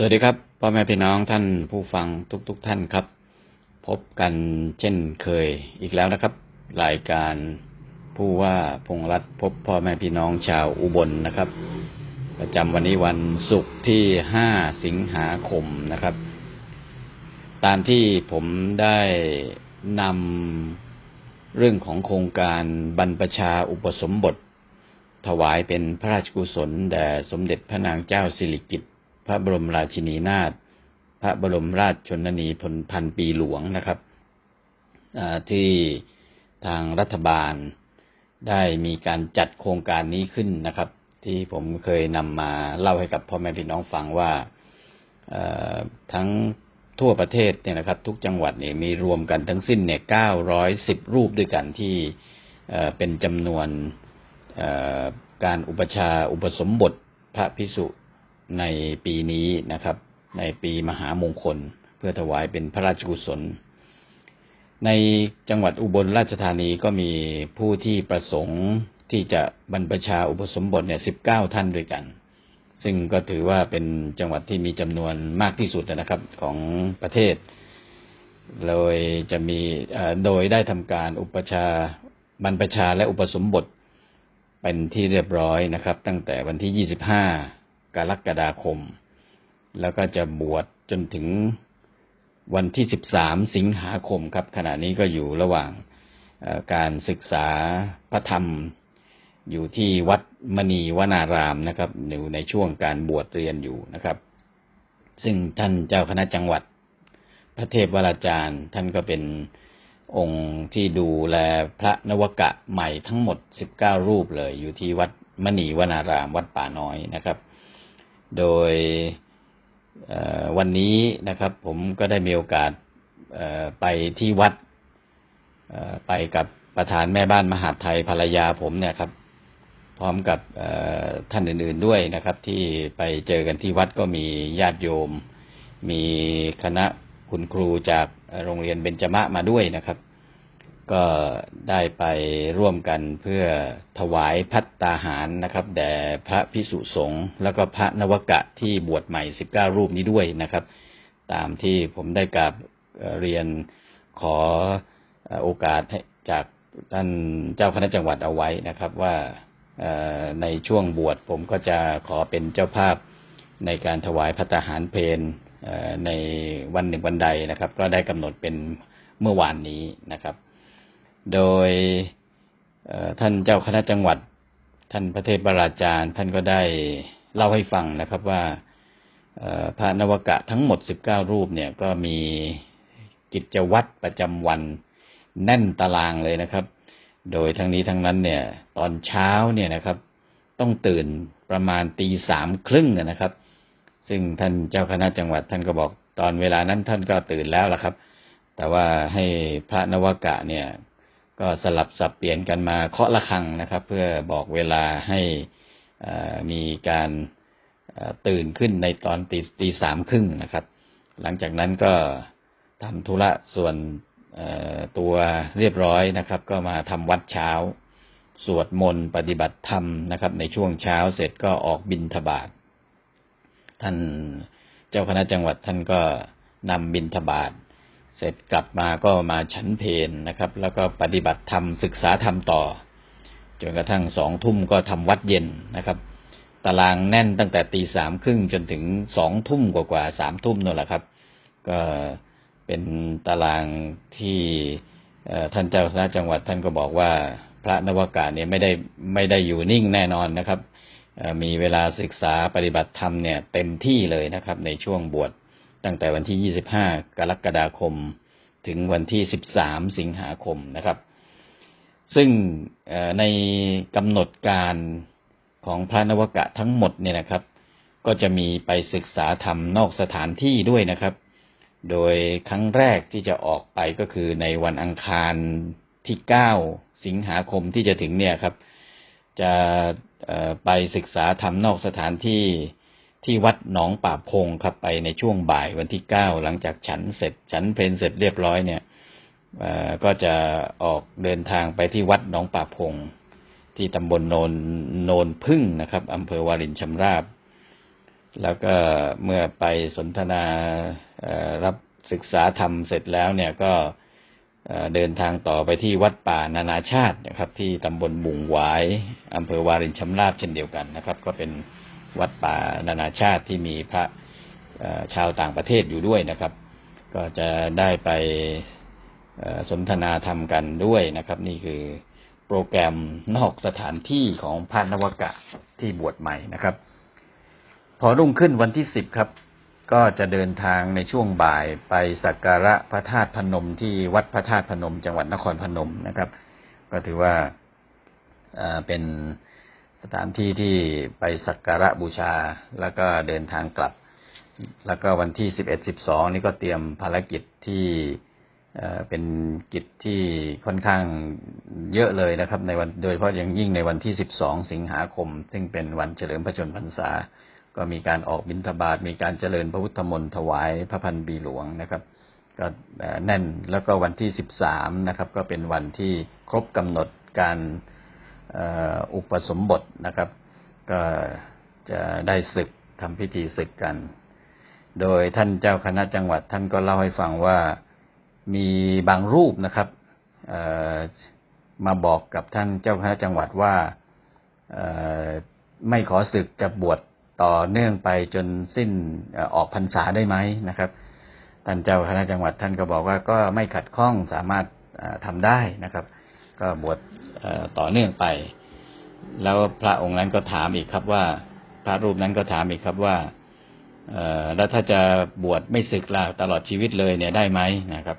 สวัสดีครับพ่อแม่พี่น้องท่านผู้ฟังทุกๆทท่านครับ พบกันเช่นเคยอีกแล้วนะครับ รายการผู้ว่าพงรัฐพบพ่อแม่พี่น้องชาวอุบลนะครับ ประจำวันนี้วันศุกร์ที่ 5 สิงหาคมนะครับ ตามที่ผมได้นำเรื่องของโครงการบรรพชาอุปสมบท ถวายเป็นพระราชกุศลแด่สมเด็จพระนางเจ้าสิริกิติ์ พระบรมราชินีนาถพระบรมราชชนนีพลพันปีหลวงนะครับที่ทางรัฐบาลได้มีการจัดโครงการนี้ขึ้นนะครับ ที่ผมเคยนำมาเล่าให้กับพ่อแม่พี่น้องฟังว่าทั้งทั่วประเทศเนี่ยนะครับ ทุกจังหวัดเนี่ยมีรวมกันทั้งสิ้นเนี่ย910รูปด้วยกันที่เป็นจำนวนการอุปชาอุปสมบทพระพิสุ ในปีนี้นะครับ ในปีมหามงคล เพื่อถวายเป็นพระราชกุศล ในจังหวัดอุบลราชธานีก็มีผู้ที่ประสงค์ที่จะบรรพชาอุปสมบทเนี่ย19ท่านด้วยกัน ซึ่งก็ถือว่าเป็นจังหวัดที่มีจำนวนมากที่สุดนะครับของประเทศ โดยจะมีโดยได้ทำการอุปชาบรรพชาและอุปสมบทเป็นที่เรียบร้อยนะครับ ตั้งแต่วันที่25 กรกฎาคม แล้วก็จะบวชจนถึงวันที่ 13 สิงหาคมครับ ขณะนี้ก็อยู่ระหว่างการศึกษาพระธรรมอยู่ที่วัดมณีวนารามนะครับอยู่ในช่วงการบวชเรียนอยู่นะครับ ซึ่งท่านเจ้าคณะจังหวัด พระเทพวราจารย์ ท่านก็เป็นองค์ที่ดูแลพระนวกะใหม่ทั้งหมด 19 รูปเลย อยู่ที่วัดมณีวนารามวัดป่าน้อยนะครับ โดยวันนี้นะครับ ผมก็ได้มีโอกาสไปที่วัดไปกับประธานแม่บ้านมหาไทยภรรยาผมเนี่ยครับ พร้อมกับท่านอื่นๆด้วยนะครับ ที่ไปเจอกันที่วัดก็มีญาติโยม มีคณะคุณครูจากโรงเรียนเบญจมะมาด้วยนะครับ ก็ได้ไปร่วมกันเพื่อถวายพัตตาหารนะครับ แด่พระพิสุสงฆ์แล้วก็พระนวกะที่บวชใหม่19รูปนี้ด้วยนะครับ ตามที่ผมได้กราบเรียนขอโอกาสจากท่านเจ้าคณะจังหวัดเอาไว้นะครับ ว่าในช่วงบวชผมก็จะขอเป็นเจ้าภาพในการถวายพัตตาหารเพลในวันหนึ่งวันใดนะครับ ก็ได้กำหนดเป็นเมื่อวานนี้นะครับ โดยท่านเจ้าคณะจังหวัด ท่านพระเทพบราจารย์ ท่านก็ได้เล่าให้ฟังนะครับว่าพระนวกะทั้งหมด 19 รูปเนี่ยก็มีกิจวัตรประจำวันแน่นตารางเลยนะครับ โดยทั้งนี้ทั้งนั้นเนี่ยตอนเช้าเนี่ยนะครับ ต้องตื่นประมาณตีสามครึ่งนะครับ ซึ่งท่านเจ้าคณะจังหวัดท่านก็บอกตอนเวลานั้นท่านก็ตื่นแล้วล่ะครับ แต่ว่าให้พระนวกะเนี่ย ก็สลับสับเปลี่ยนกันมาเคาะระฆังนะครับ เพื่อบอกเวลาให้มีการตื่นขึ้นในตอนตีตีสามครึ่งนะครับ หลังจากนั้นก็ทำธุระส่วนตัวเรียบร้อยนะครับ ก็มาทำวัดเช้า สวดมนต์ปฏิบัติธรรมนะครับ ในช่วงเช้าเสร็จก็ออกบิณฑบาตท่านเจ้าคณะจังหวัดท่านก็นำบิณฑบาต เสร็จกลับมาก็มาฉันเพลนะครับ แล้วก็ปฏิบัติธรรมศึกษาธรรมต่อ จนกระทั่งสองทุ่มก็ทำวัดเย็นนะครับ ตารางแน่นตั้งแต่ตีสามครึ่งจนถึงสองทุ่มกว่าๆสามทุ่มนั่นแหละครับ ก็เป็นตารางที่ท่านเจ้าคณะจังหวัดท่านก็บอกว่าพระนวากาเนี่ยไม่ได้ไม่ได้อยู่นิ่งแน่นอนนะครับมีเวลาศึกษาปฏิบัติธรรมเนี่ยเต็มที่เลยนะครับ ในช่วงบวช ตั้งแต่วันที่ 25 กรกฎาคม ถึงวันที่ 13 สิงหาคมนะครับ ซึ่งในกำหนดการของพระนวกะทั้งหมดเนี่ยนะครับ ก็จะมีไปศึกษาธรรมนอกสถานที่ด้วยนะครับ โดยครั้งแรกที่จะออกไปก็คือในวันอังคารที่ 9 สิงหาคมที่จะถึงเนี่ยครับ จะไปศึกษาธรรมนอกสถานที่ ที่วัดหนองป่าพงครับไปในช่วงบ่ายวันที่9หลังจากฉันเสร็จ ฉันเพลนเสร็จเรียบร้อยเนี่ยเออก็จะออกเดินทางไปที่วัดหนองป่าพง ที่ตำบลโนนโนนพึ่งนะครับอำเภอวารินชำราบ แล้วก็เมื่อไปสนทนารับศึกษาธรรมเสร็จแล้วเนี่ยก็เอ่อเดินทางต่อไปที่วัดป่านานาชาตินะครับ ที่ตำบลบุงหวายอำเภอวารินชำราบเช่นเดียวกันนะครับ ก็เป็น วัดป่านานาชาติที่มีพระชาวต่างประเทศอยู่ด้วยนะครับ ก็จะได้ไปสนทนาธรรมกันด้วยนะครับ นี่คือโปรแกรมนอกสถานที่ของพระนวกะที่บวชใหม่นะครับ พอรุ่งขึ้นวันที่สิบครับ ก็จะเดินทางในช่วงบ่ายไปสักการะพระธาตุพนมที่วัดพระธาตุพนม จังหวัดนครพนมนะครับ ก็ถือว่าเป็น สถานที่ที่ไปสักการะบูชา แล้วก็เดินทางกลับ แล้วก็วันที่สิบเอ็ดสิบสองนี่ก็เตรียมภารกิจที่เป็นกิจที่ค่อนข้างเยอะเลยนะครับ ในวันโดยเฉพาะอย่างยิ่งในวันที่สิบสองสิงหาคม ซึ่งเป็นวันเฉลิมพระชนมพรรษา ก็มีการออกบิณฑบาตมีการเจริญพระพุทธมนต์ถวายพระพันปีหลวงนะครับ ก็แน่นแล้วก็วันที่สิบสามนะครับ ก็เป็นวันที่ครบกำหนดการ อุปสมบทนะครับ ก็จะได้ศึกทำพิธีศึกกัน โดยท่านเจ้าคณะจังหวัดท่านก็เล่าให้ฟังว่ามีบางรูปนะครับมาบอกกับท่านเจ้าคณะจังหวัดว่าไม่ขอศึกจะบวชต่อเนื่องไปจนสิ้นออกพรรษาได้ไหมนะครับท่านเจ้าคณะจังหวัดท่านก็บอกว่าก็ไม่ขัดข้องสามารถเอ่อทำได้นะครับ ก็บวชต่อเนื่องไป แล้วพระองค์นั้นก็ถามอีกครับว่า พระรูปนั้นก็ถามอีกครับว่าแล้วถ้าจะบวชไม่ศึกล่ะตลอดชีวิตเลยเนี่ยได้ไหมนะครับ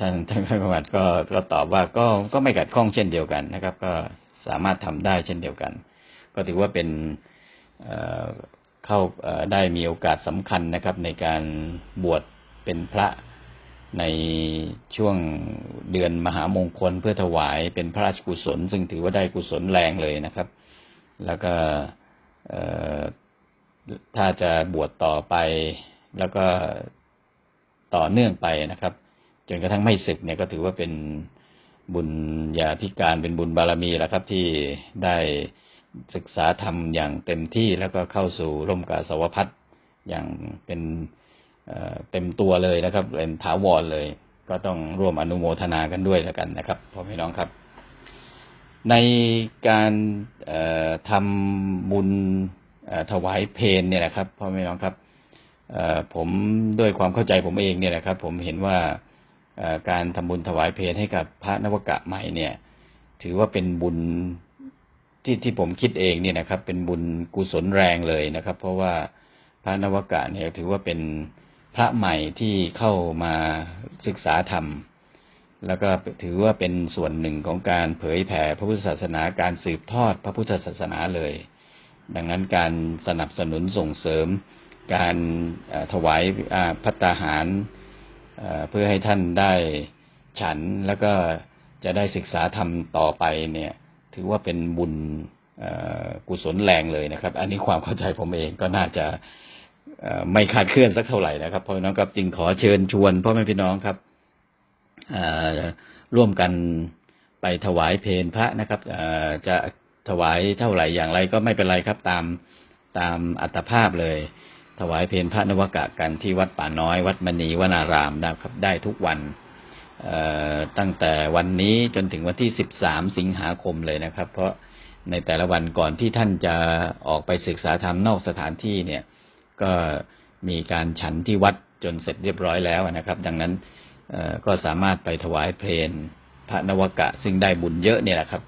ท่านท่านพระจังหวัดก็ก็ตอบว่าก็ก็ไม่ขัดข้องเช่นเดียวกันนะครับ ก็สามารถทำได้เช่นเดียวกัน ก็ถือว่าเป็นเข้าได้มีโอกาสสำคัญนะครับ ในการบวชเป็นพระในช่วง เดือนมหามงคลเพื่อถวายเป็นพระราชกุศล ซึ่งถือว่าได้กุศลแรงเลยนะครับ แล้วก็ถ้าจะบวชต่อไป แล้วก็ต่อเนื่องไปนะครับ จนกระทั่งไม่ศึกเนี่ยก็ถือว่าเป็นบุญญาธิการเป็นบุญบารมีแล้วครับที่ได้ศึกษาธรรมอย่างเต็มที่แล้วก็เข้าสู่ร่มกาสาวพัฒอย่างเป็นเอ่อเต็มตัวเลยนะครับเป็นถาวรเลย ก็ต้องร่วมอนุโมทนากันด้วยแล้วกันนะครับพ่อพี่น้องครับ ในการทำบุญถวายเพลเนี่ยนะครับพ่อแม่น้องครับผมด้วยความเข้าใจผมเองเนี่ยนะครับ ผมเห็นว่าการทำบุญถวายเพลให้กับพระนวกะใหม่เนี่ย ถือว่าเป็นบุญที่ที่ผมคิดเองเนี่ยนะครับ เป็นบุญกุศลแรงเลยนะครับ เพราะว่าพระนวกะเนี่ยถือว่าเป็น พระใหม่ที่เข้ามาศึกษาธรรม แล้วก็ถือว่าเป็นส่วนหนึ่งของการเผยแผ่พระพุทธศาสนาการสืบทอดพระพุทธศาสนาเลย ดังนั้นการสนับสนุนส่งเสริม การถวายพัตตาหารเพื่อให้ท่านได้ฉันแล้วก็จะได้ศึกษาธรรมต่อไปเนี่ย ถือว่าเป็นบุญกุศลแรงเลยนะครับ อันนี้ความเข้าใจผมเองก็น่าจะ ไม่คลาดเคลื่อนสักเท่าไหร่นะครับเพราะนั้นครับจึงขอเชิญชวนพ่อแม่พี่น้องครับร่วมกันไปถวายเพลพระนะครับจะถวายเท่าไหร่อย่างไรก็ไม่เป็นไรครับตามตามอัตภาพเลย ถวายเพลพระนวกะกันที่วัดป่าน้อย วัดมณีวนารามนะครับ ได้ทุกวันตั้งแต่วันนี้จนถึงวันที่สิบสามสิงหาคมเลยนะครับ เพราะในแต่ละวันก่อนที่ท่านจะออกไปศึกษาธรรมนอกสถานที่เนี่ย ก็มีการฉันที่วัดจนเสร็จเรียบร้อยแล้วนะครับ ดังนั้นก็สามารถไปถวายเพลงพระนวกะ ซึ่งได้บุญเยอะเนี่ยนะครับ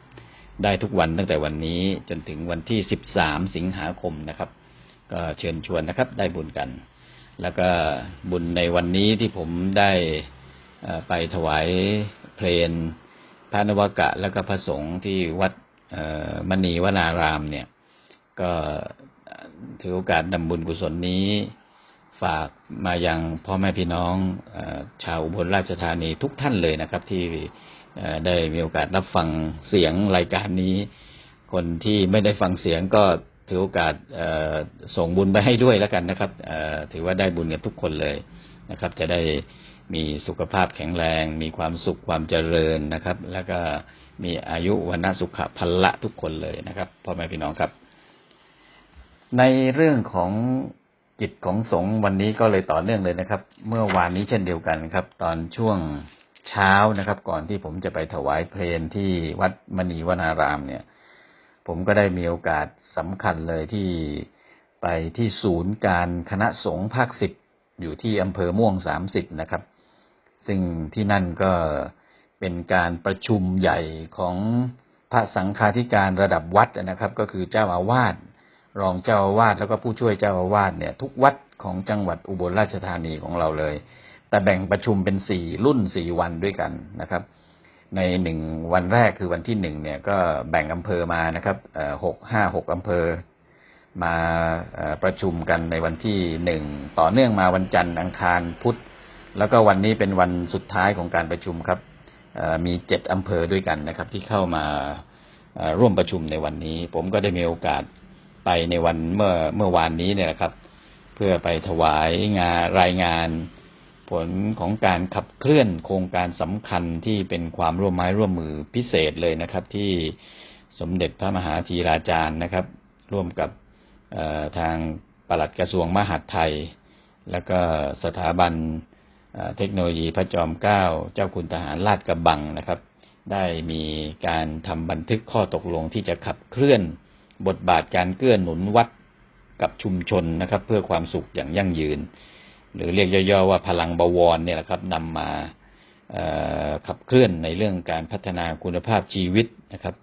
ได้ทุกวันตั้งแต่วันนี้จนถึงวันที่13สิงหาคมนะครับ ก็เชิญชวนนะครับ ได้บุญกัน แล้วก็บุญในวันนี้ที่ผมได้ไปถวายเพลงพระนวกะ แล้วก็พระสงฆ์ที่วัดมณีวนารามเนี่ย ก็ ถือโอกาสนำบุญกุศลนี้ ฝากมายังพ่อแม่พี่น้องอชาวอุบลราชธานีทุกท่านเลยนะครับ ที่ได้มีโอกาสรับฟังเสียงรายการนี้ คนที่ไม่ได้ฟังเสียงก็ถือโอกาสส่งบุญไปให้ด้วยแล้วกันนะครับถือว่าได้บุญกันทุกคนเลยนะครับ จะได้มีสุขภาพแข็งแรง มีความสุขความเจริญนะครับ แล้วก็มีอายุวันสุขะพันละทุกคนเลยนะครับพ่อแม่พี่น้องครับ ในเรื่องของกิจของสงฆ์วันนี้ก็เลยต่อเนื่องเลยนะครับ เมื่อวานนี้เช่นเดียวกันครับ ตอนช่วงเช้านะครับ ก่อนที่ผมจะไปถวายเพลงที่วัดมณีวนารามเนี่ย ผมก็ได้มีโอกาสสำคัญเลยที่ไปที่ศูนย์การคณะสงฆ์ภาคสิบอยู่ที่อำเภอม่วงสามสิบนะครับ ซึ่งที่นั่นก็เป็นการประชุมใหญ่ของพระสังฆาธิการระดับวัดนะครับ ก็คือเจ้าอาวาส รองเจ้าอาวาสแล้วก็ผู้ช่วยเจ้าอาวาสเนี่ย ทุกวัดของจังหวัดอุบลราชธานีของเราเลย แต่แบ่งประชุมเป็นสี่รุ่นสี่วันด้วยกันนะครับ ในหนึ่งวันแรกคือวันที่หนึ่งเนี่ยก็แบ่งอำเภอมานะครับหกห้าหกอำเภอ มาประชุมกันในวันที่หนึ่งต่อเนื่องมาวันจันทร์อังคารพุธแล้วก็วันนี้เป็นวันสุดท้ายของการประชุมครับมีเจ็ดอำเภอด้วยกันนะครับ ที่เข้ามาร่วมประชุมในวันนี้ ผมก็ได้มีโอกาส ไปในวันเมื่อเมื่อวานนี้เนี่ยนะครับ เพื่อไปถวายงานรายงาน ผลของการขับเคลื่อนโครงการสำคัญที่เป็นความร่วมไม้ร่วมมือพิเศษเลยนะครับ ที่สมเด็จพระมหาธีราจารย์นะครับ ร่วมกับทางปลัดกระทรวงมหาดไทย แล้วก็สถาบันเอ่อเทคโนโลยีพระจอมเกล้าเจ้าคุณทหารลาดกระบังนะครับ ได้มีการทำบันทึกข้อตกลงที่จะขับเคลื่อน บทบาทการเกื้อหนุนวัดกับชุมชนนะครับ เพื่อความสุขอย่างยั่งยืน หรือเรียกย่อๆว่าพลังบวรเนี่ยแหละครับนำมาขับเคลื่อนในเรื่องการพัฒนาคุณภาพชีวิตนะครับ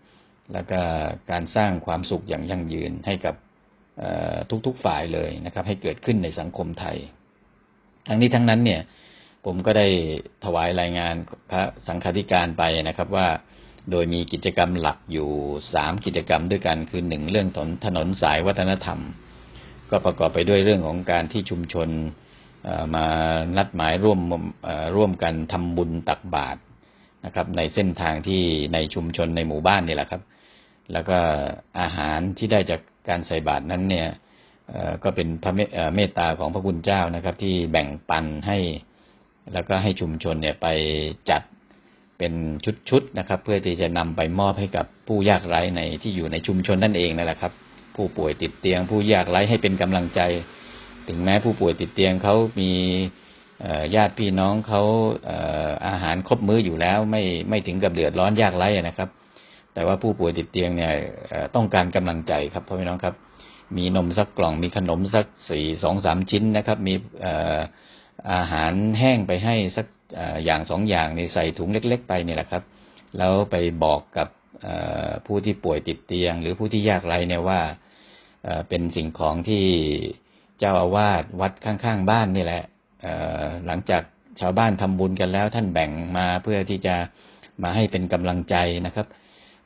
แล้วก็การสร้างความสุขอย่างยั่งยืนให้กับทุกๆฝ่ายเลยนะครับ ให้เกิดขึ้นในสังคมไทย ทั้งนี้ทั้งนั้นเนี่ยผมก็ได้ถวายรายงานพระสังฆาธิการไปนะครับว่า โดยมีกิจกรรมหลักอยู่สามกิจกรรมด้วยกันคือหนึ่งเรื่องถนนถนนสายวัฒนธรรม ก็ประกอบไปด้วยเรื่องของการที่ชุมชนเอ่อมานัดหมายร่วมร่วมกันทำบุญตักบาตรนะครับ ในเส้นทางที่ในชุมชนในหมู่บ้านนี่แหละครับ แล้วก็อาหารที่ได้จากการใส่บาตรนั้นเนี่ยก็เป็นพระเมตตาของพระคุณเจ้านะครับ ที่แบ่งปันให้ แล้วก็ให้ชุมชนเนี่ยไปจัด เป็นชุดๆนะครับ เพื่อที่จะนำไปมอบให้กับผู้ยากไร้ในที่อยู่ในชุมชนนั่นเองนั่นแหละครับ ผู้ป่วยติดเตียง ผู้ยากไร้ให้เป็นกำลังใจ ถึงแม้ผู้ป่วยติดเตียงเขามีญาติพี่น้องเขาเอออาหารครบมื้ออยู่แล้ว ไม่ไม่ถึงกับเดือดร้อนยากไร้นะครับ แต่ว่าผู้ป่วยติดเตียงเนี่ยต้องการกำลังใจครับพ่อพี่น้องครับ มีนมสักกล่องมีขนมสักสี่สองสามชิ้นนะครับ มีอออาหารแห้งไปให้สัก อย่างสองอย่างนี่ใส่ถุงเล็ก ๆ ไปนี่แหละครับ แล้วไปบอกกับผู้ที่ป่วยติดเตียง หรือผู้ที่ยากไร้เนี่ยว่าเป็นสิ่งของที่เจ้าอาวาสวัดข้างๆบ้านนี่แหละหลังจากชาวบ้านทำบุญกันแล้ว ท่านแบ่งมาเพื่อที่จะมาให้เป็นกำลังใจนะครับ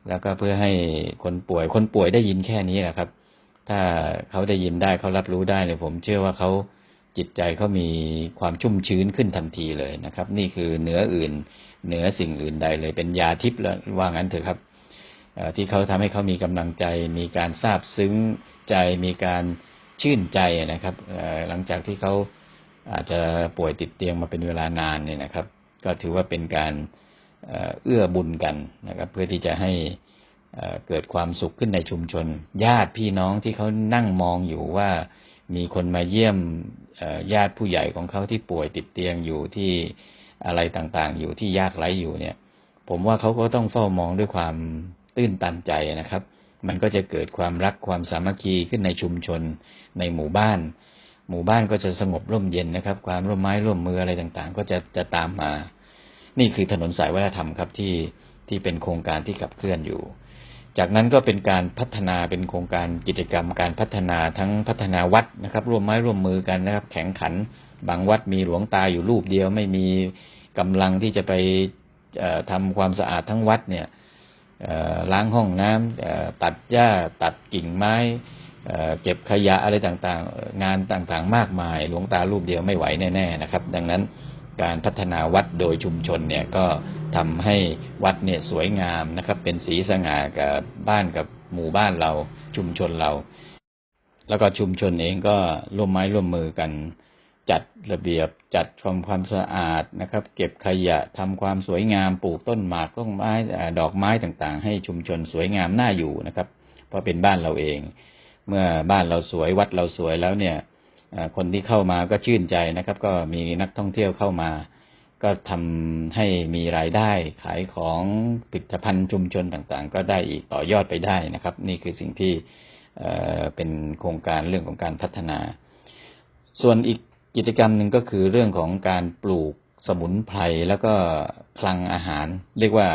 แล้วก็เพื่อให้คนป่วยคนป่วยได้ยินแค่นี้แหละครับ ถ้าเขาได้ยินได้เขารับรู้ได้เนี่ยผมเชื่อว่าเขา จิตใจเขามีความชุ่มชื้นขึ้นทันทีเลยนะครับ นี่คือเหนืออื่น เหนือสิ่งอื่นใดเลย เป็นยาทิพย์แล้วว่างั้นเถอะครับที่เขาทำให้เขามีกำลังใจ มีการซาบซึ้งใจมีการชื่นใจนะครับหลังจากที่เขาอาจจะป่วยติดเตียงมาเป็นเวลานานเนี่ยนะครับ ก็ถือว่าเป็นการเอื้อบุญกันนะครับ เพื่อที่จะให้เกิดความสุขขึ้นในชุมชน ญาติพี่น้องที่เขานั่งมองอยู่ว่า มีคนมาเยี่ยมญาติผู้ใหญ่ของเขาที่ป่วยติดเตียงอยู่ที่อะไรต่างๆ อยู่ที่ยากไร้อยู่เนี่ย ผมว่าเขาก็ต้องเฝ้ามองด้วยความตื้นตันใจนะครับ มันก็จะเกิดความรักความสามัคคีขึ้นในชุมชนในหมู่บ้าน หมู่บ้านก็จะสงบร่มเย็นนะครับ ความร่วมไม้ร่วมมืออะไรต่างๆ ก็จะจะตามมา นี่คือถนนสายวัฒนธรรมครับที่ที่เป็นโครงการที่ขับเคลื่อนอยู่ จากนั้นก็เป็นการพัฒนาเป็นโครงการกิจกรรมการพัฒนาทั้งพัฒนาวัดนะครับ ร่วมไม้ร่วมมือกันนะครับ แข่งขัน บางวัดมีหลวงตาอยู่รูปเดียว ไม่มีกำลังที่จะไปเอ่อทำความสะอาดทั้งวัดเนี่ยล้างห้องน้ำเอ่อตัดหญ้าตัดกิ่งไม้เก็บขยะอะไรต่างๆ งานต่างๆ มากมาย หลวงตารูปเดียวไม่ไหวแน่ๆนะครับ ดังนั้น การพัฒนาวัดโดยชุมชนเนี่ยก็ทำให้วัดเนี่ยสวยงามนะครับ เป็นสีสง่ากับบ้านกับหมู่บ้านเราชุมชนเรา แล้วก็ชุมชนเองก็ร่วมไม้ร่วมมือกัน จัดระเบียบจัดความความสะอาดนะครับ เก็บขยะทำความสวยงามปลูกต้นหมากต้นไม้ดอกไม้ต่างๆ ให้ชุมชนสวยงามน่าอยู่นะครับ เพราะเป็นบ้านเราเอง เมื่อบ้านเราสวยวัดเราสวยแล้วเนี่ย คนที่เข้ามาก็ชื่นใจนะครับ ก็มีนักท่องเที่ยวเข้ามา ก็ทำให้มีรายได้ขายของผลิตภัณฑ์ชุมชนต่างๆ ก็ได้อีกต่อยอดไปได้นะครับ นี่คือสิ่งที่เอ่อเป็นโครงการเรื่องของการพัฒนา ส่วนอีกกิจกรรมหนึ่งก็คือเรื่องของการปลูกสมุนไพรแล้วก็คลังอาหาร เรียกว่า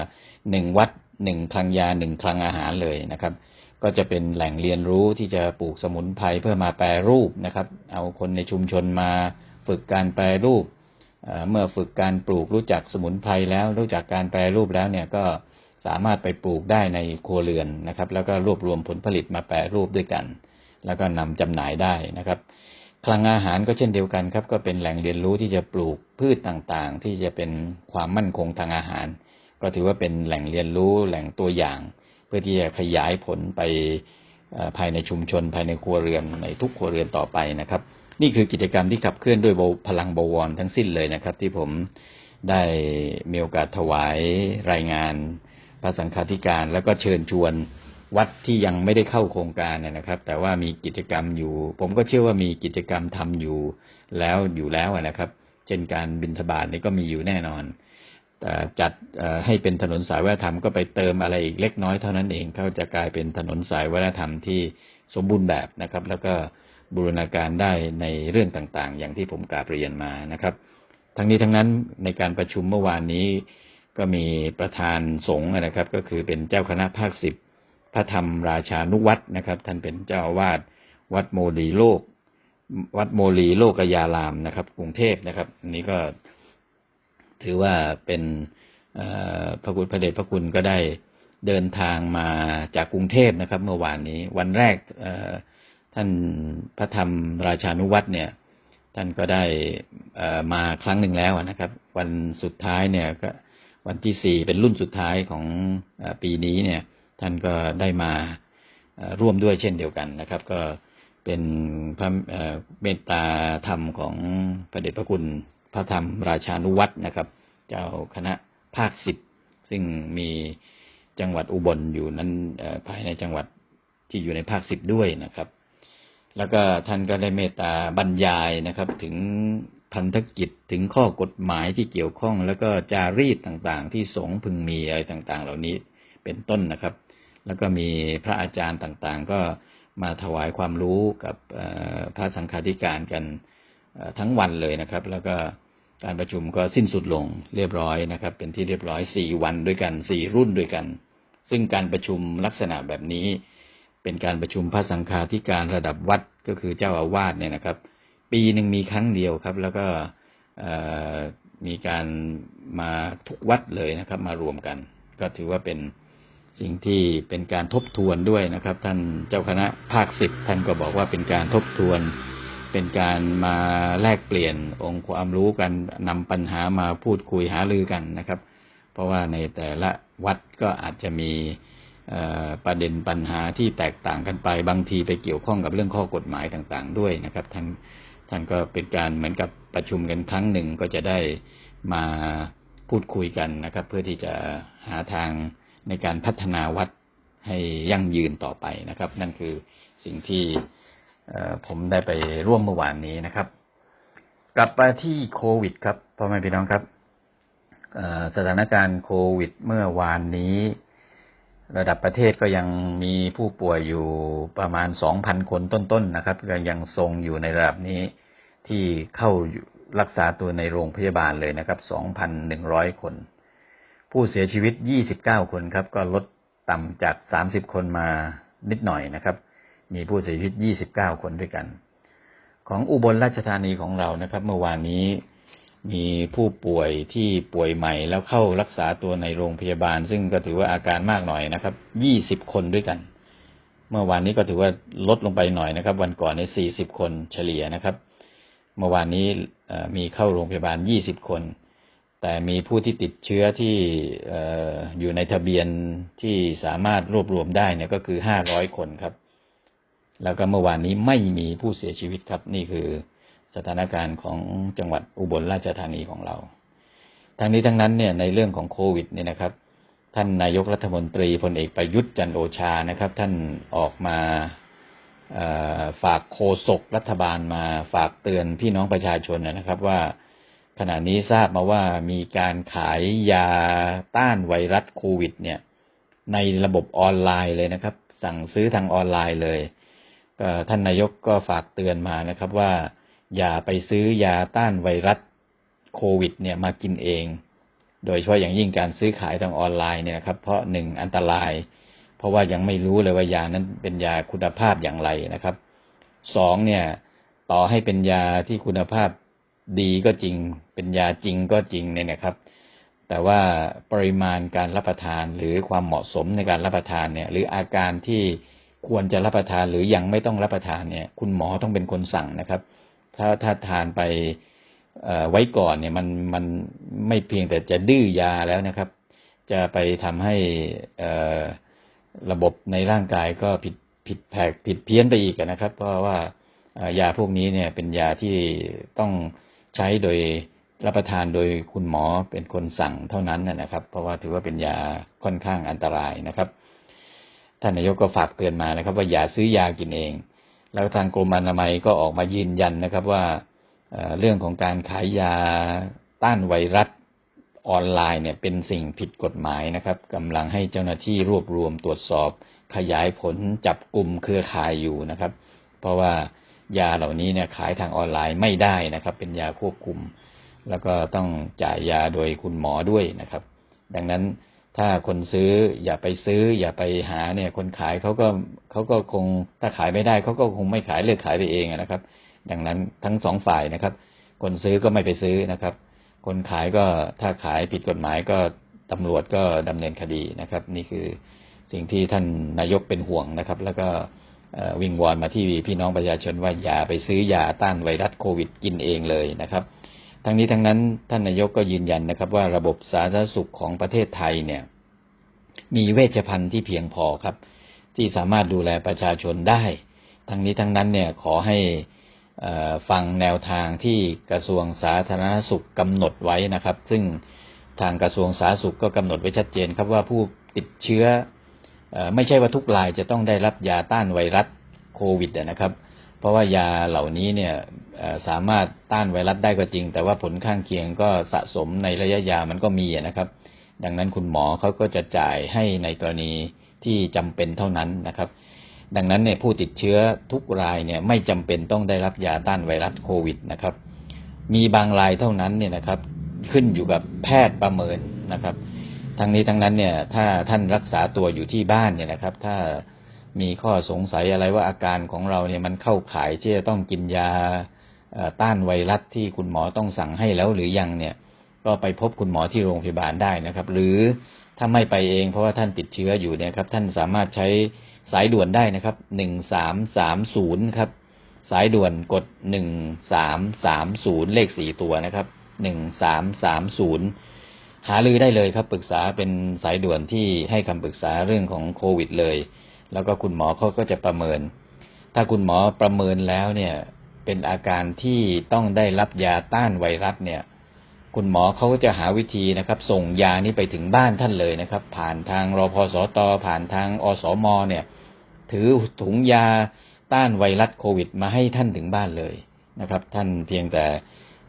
หนึ่งวัดหนึ่งคลังยาหนึ่งคลังอาหารเลยนะครับ ก็จะเป็นแหล่งเรียนรู้ที่จะปลูกสมุนไพรเพื่อมาแปรรูปนะครับ เอาคนในชุมชนมาฝึกการแปรรูปเเมื่อฝึกการปลูกรู้จักสมุนไพรแล้วรู้จักการแปรรูปแล้วเนี่ยก็สามารถไปปลูกได้ในครัวเรือนนะครับ แล้วก็รวบรวมผลผลิตมาแปรรูปด้วยกัน แล้วก็นำจำหน่ายได้นะครับ คลังอาหารก็เช่นเดียวกันครับ ก็เป็นแหล่งเรียนรู้ที่จะปลูกพืชต่างๆ ที่จะเป็นความมั่นคงทางอาหาร ก็ถือว่าเป็นแหล่งเรียนรู้แหล่งตัวอย่าง พื่อที่จะขยายผลไปภายในชุมชน ภายในครัวเรือนในทุกครัวเรือนต่อไปนะครับ นี่คือกิจกรรมที่ขับเคลื่อนด้วยพลังบวรทั้งสิ้นเลยนะครับ ที่ผมได้มีโอกาสถวายรายงานพระสังฆาธิการ แล้วก็เชิญชวนวัดที่ยังไม่ได้เข้าโครงการนะครับ แต่ว่ามีกิจกรรมอยู่ ผมก็เชื่อว่ามีกิจกรรมทำอยู่แล้วอยู่แล้วนะครับ เช่นการบินทบาทนี่ก็มีอยู่แน่นอน จัดให้เป็นถนนสายวัฒนธรรมก็ไปเติมอะไรอีกเล็กน้อยเท่านั้นเองเขาจะกลายเป็นถนนสายวัฒนธรรมที่สมบูรณ์แบบนะครับ แล้วก็บูรณาการได้ในเรื่องต่างๆ อย่างที่ผมกราบเรียนมานะครับ ทั้งนี้ทั้งนั้นในการประชุมเมื่อวานนี้ ก็มีประธานสงฆ์นะครับ ก็คือเป็นเจ้าคณะภาคสิบพระธรรมราชานุวัตรนะครับ ท่านเป็นเจ้าวาสวัดโมลีโลก วัดโมลีโลกยารามนะครับ กรุงเทพนะครับอันนี้ก็ ถือว่าเป็นพระคุณพระเดชพระคุณก็ได้เดินทางมาจากกรุงเทพนะครับ เมื่อวานนี้ วันแรกท่านพระธรรมราชานุวัตรเนี่ย ท่านก็ได้มาครั้งหนึ่งแล้วนะครับ วันสุดท้ายเนี่ยก็วันที่สี่เป็นรุ่นสุดท้ายของปีนี้เนี่ย ท่านก็ได้มาร่วมด้วยเช่นเดียวกันนะครับ ก็เป็นพระเอ่อเมตตาธรรมของพระเดชพระคุณ พระธรรมราชานุวัตรนะครับ เจ้าคณะภาคสิบซึ่งมีจังหวัดอุบลอยู่นั้นภายในจังหวัดที่อยู่ในภาคสิบด้วยนะครับ แล้วก็ท่านก็ได้เมตตาบรรยายนะครับ ถึงพันธกิจถึงข้อกฎหมายที่เกี่ยวข้อง แล้วก็จารีตต่างๆ ที่สงพึงมีอะไรต่างๆ เหล่านี้เป็นต้นนะครับ แล้วก็มีพระอาจารย์ต่างๆ ก็มาถวายความรู้กับพระสังฆาธิการกันอ ทั้งวันเลยนะครับ แล้วก็การประชุมก็สิ้นสุดลงเรียบร้อยนะครับ เป็นที่เรียบร้อยสี่วันด้วยกันสี่รุ่นด้วยกัน ซึ่งการประชุมลักษณะแบบนี้ เป็นการประชุมพระสังฆาธิการระดับวัดก็คือเจ้าอาวาสเนี่ยนะครับ ปีหนึ่งมีครั้งเดียวครับ แล้วก็มีการมาทุกวัดเลยนะครับ มารวมกัน ก็ถือว่าเป็นสิ่งที่เป็นการทบทวนด้วยนะครับ ท่านเจ้าคณะภาคสิบท่านก็บอกว่าเป็นการทบทวน เป็นการมาแลกเปลี่ยนองค์ความรู้กันนำปัญหามาพูดคุยหารือกันนะครับ เพราะว่าในแต่ละวัดก็อาจจะมีประเด็นปัญหาที่แตกต่างกันไปบางทีไปเกี่ยวข้องกับเรื่องข้อกฎหมายต่างๆ ด้วยนะครับท่านท่านก็เป็นการเหมือนกับประชุมกันครั้งหนึ่งก็จะได้มาพูดคุยกันนะครับ เพื่อที่จะหาทางในการพัฒนาวัดให้ยั่งยืนต่อไปนะครับ นั่นคือสิ่งที่ ผมได้ไปร่วมเมื่อวานนี้นะครับ กลับมาที่โควิด ครับพ่อแม่พี่น้องครับสถานการณ์โควิด เมื่อวานนี้ ระดับประเทศก็ยังมีผู้ป่วยอยู่ประมาณ 2,000 คนต้นๆนะครับก็ยังทรงอยู่ในระดับนี้ที่เข้ารักษาตัวในโรงพยาบาลเลยนะครับ 2,100 คน ผู้เสียชีวิต 29 คนครับ ก็ลดต่ำจาก 30 คนมานิดหน่อยนะครับ มีผู้เสียชีวิต 29 คนด้วยกัน ของอุบลราชธานีของเรานะครับ เมื่อวานนี้มีผู้ป่วยที่ป่วยใหม่แล้วเข้ารักษาตัวในโรงพยาบาล ซึ่งก็ถือว่าอาการมากหน่อยนะครับ20คนด้วยกัน เมื่อวานนี้ก็ถือว่าลดลงไปหน่อยนะครับ วันก่อนใน40คนเฉลี่ยนะครับ เมื่อวานนี้มีเข้าโรงพยาบาล20คน แต่มีผู้ที่ติดเชื้อที่อ่อยู่ในทะเบียนที่สามารถรวบรวมได้เนี่ยก็คือ500คนครับ แล้วก็เมื่อวานนี้ไม่มีผู้เสียชีวิตครับ นี่คือสถานการณ์ของจังหวัดอุบลราชธานีของเรา ทั้งนี้ทั้งนั้นเนี่ยในเรื่องของโควิดเนี่ยนะครับ ท่านนายกรัฐมนตรีพลเอกประยุทธ์จันโอชานะครับ ท่านออกมาฝากโฆษกรัฐบาลมาฝากเตือนพี่น้องประชาชนนะครับว่าขณะนี้ทราบมาว่ามีการขายยาต้านไวรัสโควิด เนี่ย ในระบบออนไลน์เลยนะครับ สั่งซื้อทางออนไลน์เลย ท่านนายกก็ฝากเตือนมานะครับว่า อย่าไปซื้อยาต้านไวรัสโควิด เนี่ยมากินเอง โดยเฉพาะอย่างยิ่งการซื้อขายทางออนไลน์เนี่ยนะครับ เพราะหนึ่งอันตราย เพราะว่ายังไม่รู้เลยว่ายานั้นเป็นยาคุณภาพอย่างไรนะครับสองเนี่ยต่อให้เป็นยาที่คุณภาพดีก็จริง เป็นยาจริงก็จริงเนี่ยนะครับ แต่ว่าปริมาณการรับประทานหรือความเหมาะสมในการรับประทานเนี่ย หรืออาการที่ ควรจะรับประทานหรือยังไม่ต้องรับประทานเนี่ย คุณหมอต้องเป็นคนสั่งนะครับ ถ้าถ้าทานไปไว้ก่อนเนี่ยมันมันไม่เพียงแต่จะดื้อยาแล้วนะครับ จะไปทำให้ระบบในร่างกายก็ผิดผิดแผกผิดเพี้ยนไปอีกนะครับ เพราะว่ายาพวกนี้เนี่ยเป็นยาที่ต้องใช้โดยรับประทานโดยคุณหมอเป็นคนสั่งเท่านั้นนะครับ เพราะว่าถือว่าเป็นยาค่อนข้างอันตรายนะครับ ท่านนายกก็ฝากเตือนมานะครับ ว่าอย่าซื้อยากินเอง แล้วทางกรมอนามัยก็ออกมายืนยันนะครับว่าเรื่องของการขายยาต้านไวรัสออนไลน์เนี่ยเป็นสิ่งผิดกฎหมายนะครับกำลังให้เจ้าหน้าที่รวบรวมตรวจสอบ ขยายผลจับกลุ่มเครือข่ายอยู่นะครับ เพราะว่ายาเหล่านี้เนี่ยขายทางออนไลน์ไม่ได้นะครับ เป็นยาควบคุม แล้วก็ต้องจ่ายยาโดยคุณหมอด้วยนะครับ ดังนั้น ถ้าคนซื้ออย่าไปซื้อ อย่าไปหาเนี่ย คนขายเขาก็เขาก็คงถ้าขายไม่ได้เขาก็คงไม่ขายเลือกขายไปเองนะครับ ดังนั้นทั้งสองฝ่ายนะครับ คนซื้อก็ไม่ไปซื้อนะครับ คนขายก็ถ้าขายผิดกฎหมายก็ตำรวจก็ดำเนินคดีนะครับ นี่คือสิ่งที่ท่านนายกเป็นห่วงนะครับ แล้วก็วิงวอนมาที่พี่น้องประชาชนว่าอย่าไปซื้อยาต้านไวรัสโควิดกินเองเลยนะครับ ทั้งนี้ทั้งนั้นท่านนายกก็ยืนยันนะครับ ว่าระบบสาธารณสุขของประเทศไทยเนี่ย มีเวชภัณฑ์ที่เพียงพอครับ ที่สามารถดูแลประชาชนได้ ทั้งนี้ทั้งนั้นเนี่ยขอให้ฟังแนวทางที่กระทรวงสาธารณสุขกำหนดไว้นะครับ ซึ่งทางกระทรวงสาธารณสุขก็กำหนดไว้ชัดเจนครับว่าผู้ติดเชื้อออไม่ใช่ว่าทุกรายจะต้องได้รับยาต้านไวรัสโควิดนะครับ เพราะว่ายาเหล่านี้เนี่ยสามารถต้านไวรัสได้ก็จริง แต่ว่าผลข้างเคียงก็สะสมในระยะยาวมันก็มีนะครับ ดังนั้นคุณหมอเขาก็จะจ่ายให้ในกรณีที่จำเป็นเท่านั้นนะครับ ดังนั้นเนี่ยผู้ติดเชื้อทุกรายเนี่ยไม่จำเป็นต้องได้รับยาต้านไวรัสโควิดนะครับ มีบางรายเท่านั้นเนี่ยนะครับ ขึ้นอยู่กับแพทย์ประเมินนะครับ ทั้งนี้ทั้งนั้นเนี่ยถ้าท่านรักษาตัวอยู่ที่บ้านเนี่ยนะครับ ถ้า มีข้อสงสัยอะไรว่าอาการของเราเนี่ยมันเข้าข่ายที่จะต้องกินยาต้านไวรัสที่คุณหมอต้องสั่งให้แล้วหรือยังเนี่ย ก็ไปพบคุณหมอที่โรงพยาบาลได้นะครับ หรือถ้าไม่ไปเองเพราะว่าท่านติดเชื้ออยู่เนี่ยครับ ท่านสามารถใช้สายด่วนได้นะครับหนึ่งสามสามศูนย์ครับ สายด่วนกดหนึ่งสามสามศูนย์เลขสี่ตัวนะครับหนึ่งสามสามศูนย์หาลือได้เลยครับ ปรึกษาเป็นสายด่วนที่ให้คำปรึกษาเรื่องของโควิดเลย แล้วก็คุณหมอเขาก็จะประเมิน ถ้าคุณหมอประเมินแล้วเนี่ยเป็นอาการที่ต้องได้รับยาต้านไวรัสเนี่ย คุณหมอเขาก็จะหาวิธีนะครับ ส่งยานี้ไปถึงบ้านท่านเลยนะครับ ผ่านทางรพสตผ่านทางอสมเนี่ย ถือถุงยาต้านไวรัสโควิด มาให้ท่านถึงบ้านเลยนะครับ ท่านเพียงแต่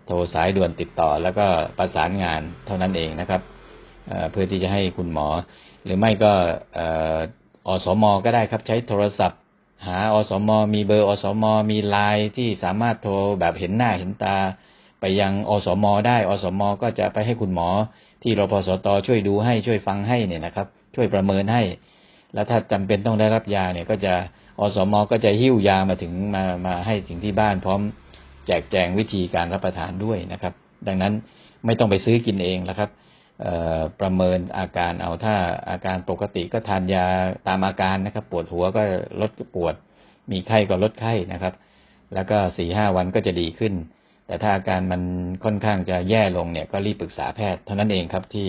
โทรสายด่วนติดต่อ แล้วก็ประสานงานเท่านั้นเองนะครับเพื่อที่จะให้คุณหมอ หรือไม่ก็ อ่ออสมก็ได้ครับใช้โทรศัพท์ หาอสม มีเบอร์อสม มีไลน์ที่สามารถโทรแบบเห็นหน้าเห็นตา ไปยังอสม ได้อสม ก็จะไปให้คุณหมอ ที่รพสตช่วยดูให้ช่วยฟังให้เนี่ยนะครับ ช่วยประเมินให้ แล้วถ้าจำเป็นต้องได้รับยาเนี่ย ก็จะอสม ก็จะหิ้วยามาถึงมามาให้ถึงที่บ้านพร้อม แจกแจงวิธีการรับประทานด้วยนะครับ ดังนั้นไม่ต้องไปซื้อกินเองแล้วครับ ประเมินอาการเอาถ้าอาการปกติก็ทานยาตามอาการนะครับ ปวดหัวก็ลดปวด มีไข้ก็ลดไข้นะครับ แล้วก็สี่ห้าวันก็จะดีขึ้น แต่ถ้าอาการมันค่อนข้างจะแย่ลงเนี่ยก็รีบปรึกษาแพทย์เท่านั้นเองครับที่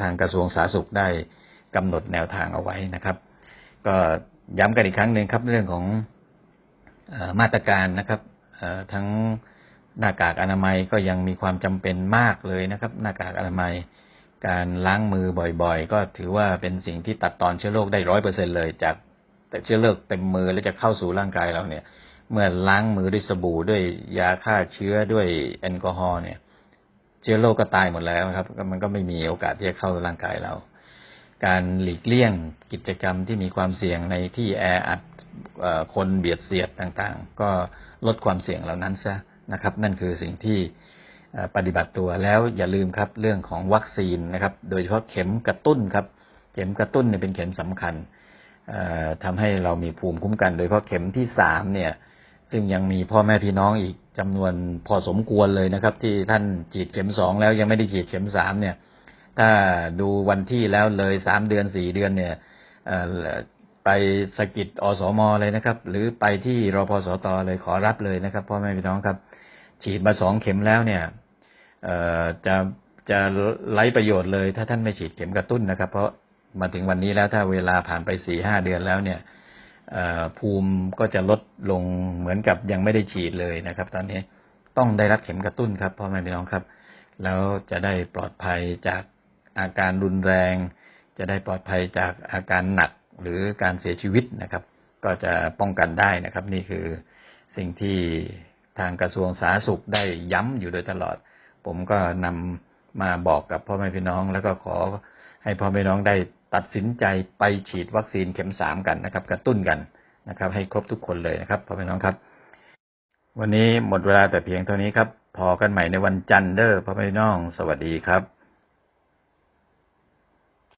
ทางกระทรวงสาธารณสุขได้กำหนดแนวทางเอาไว้นะครับ ก็ย้ำกันอีกครั้งหนึ่งครับเรื่องของอมาตรการนะครับทั้ง หน้ากากอนามัยก็ยังมีความจำเป็นมากเลยนะครับ หน้ากากอนามัย การล้างมือบ่อยๆ ก็ถือว่าเป็นสิ่งที่ตัดตอนเชื้อโรคได้ร้อยเปอร์เซ็นเลย จากแต่เชื้อโรคเต็มมือแล้วจะเข้าสู่ร่างกายเราเนี่ย เมื่อล้างมือด้วยสบู่ด้วยยาฆ่าเชื้อด้วยแอลกอฮอล์เนี่ย เชื้อโรคก็ตายหมดแล้วครับ มันก็ไม่มีโอกาสที่จะเข้าร่างกายเรา การหลีกเลี่ยงกิจกรรมที่มีความเสี่ยงในที่แออัดคนเบียดเสียดต่างๆ ก็ลดความเสี่ยงเหล่านั้นซะ นะครับ นั่นคือสิ่งที่ปฏิบัติตัวแล้วอย่าลืมครับเรื่องของวัคซีนนะครับ โดยเฉพาะเข็มกระตุ้นครับ เข็มกระตุ้นเนี่ยเป็นเข็มสำคัญเอ่อทำให้เรามีภูมิคุ้มกัน โดยเฉพาะเข็มที่สามเนี่ย ซึ่งยังมีพ่อแม่พี่น้องอีกจำนวนพอสมควรเลยนะครับ ที่ท่านฉีดเข็มสองแล้วยังไม่ได้ฉีดเข็มสามเนี่ย ถ้าดูวันที่แล้วเลยสามเดือนสี่เดือนเนี่ยไปสกิดอสมเลยนะครับ หรือไปที่รพสตเลยขอรับเลยนะครับ พ่อแม่พี่น้องครับ ฉีดมาสองเข็มแล้วเนี่ยเอ่อจะจะไร้ประโยชน์เลย ถ้าท่านไม่ฉีดเข็มกระตุ้นนะครับ เพราะมาถึงวันนี้แล้วถ้าเวลาผ่านไปสี่ห้าเดือนแล้วเนี่ยอ่อภูมิก็จะลดลงเหมือนกับยังไม่ได้ฉีดเลยนะครับ ตอนนี้ต้องได้รับเข็มกระตุ้นครับพ่อแม่พี่น้องครับ แล้วจะได้ปลอดภัยจากอาการรุนแรง จะได้ปลอดภัยจากอาการหนักหรือการเสียชีวิตนะครับ ก็จะป้องกันได้นะครับ นี่คือสิ่งที่ ทางกระทรวงสาธารณสุขได้ย้ำอยู่โดยตลอด ผมก็นำมาบอกกับพ่อแม่พี่น้อง แล้วก็ขอให้พ่อแม่น้องได้ตัดสินใจไปฉีดวัคซีนเข็มสามกันนะครับ กระตุ้นกันนะครับ ให้ครบทุกคนเลยนะครับพ่อแม่น้องครับ วันนี้หมดเวลาแต่เพียงเท่านี้ครับพอกันใหม่ในวันจันทร์เด้อพ่อแม่น้อง สวัสดีครับ